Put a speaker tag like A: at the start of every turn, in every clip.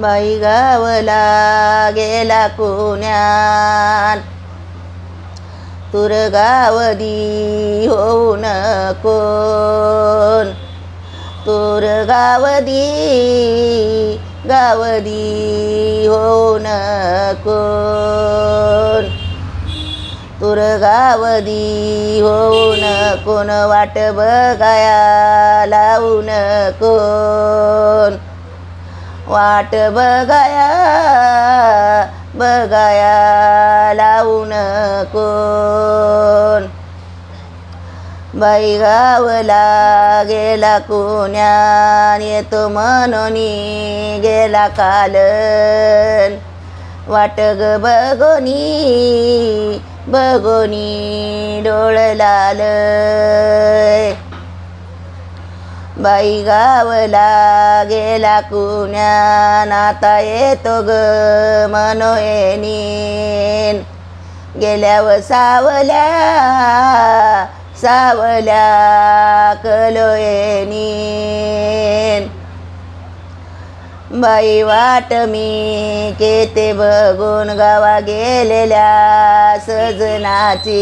A: बाई गावला गेला पुण्यात तुर गावदी होऊ कोण? तुर गावदी गावदी होऊ कोण? तुर गावदी होऊन कोण वाट बघाया लावून कोण? वाट बघाया बघाया लावून कोण? बाई गावला गेला कोण्या येतो म्हणून गेला कालन. वाट ग बघोनी बघोनी डोळ लाल बाई गावला गेला कुण्या नाता येतो ग मनोयनीन गेल्यावर सावल्या सावल्या कलोयनीन बाई वाट मी केते बघून गावा गेलेल्या सजनाची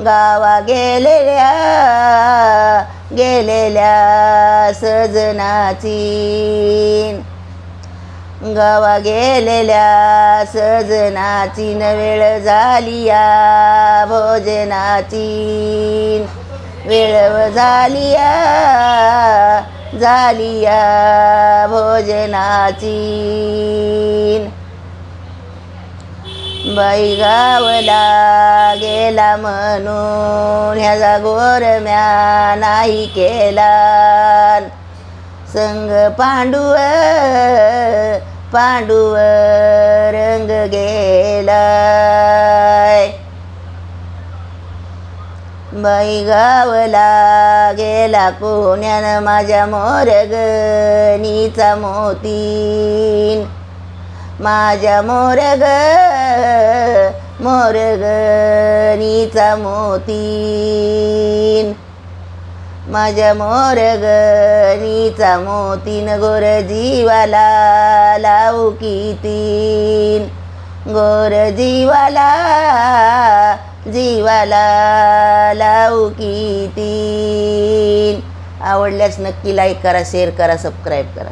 A: गावा गेलेल्या गेलेल्या सजनाची. गावा गेलेल्या सजनाची न वेळ झाली या भोजनाची. वेळ झाली या झाली या भोजनाची. बैगावला गेला म्हणून ह्याचा गोरम्या नाही केला. संग पांडुव पांडुव रंग गेला. बैगावला गेला कोण्यानं माझ्या मोरगणीचा मोतीन. माझ्या मोरग मोरगणीचा मोतीन माझ्या मोरगणीचा मोतीन गोर जीवाला लावू कितीन गोर जीवाला जीवाला लावू कितीन आवडल्यास नक्की लाईक करा शेअर करा सबस्क्राईब करा.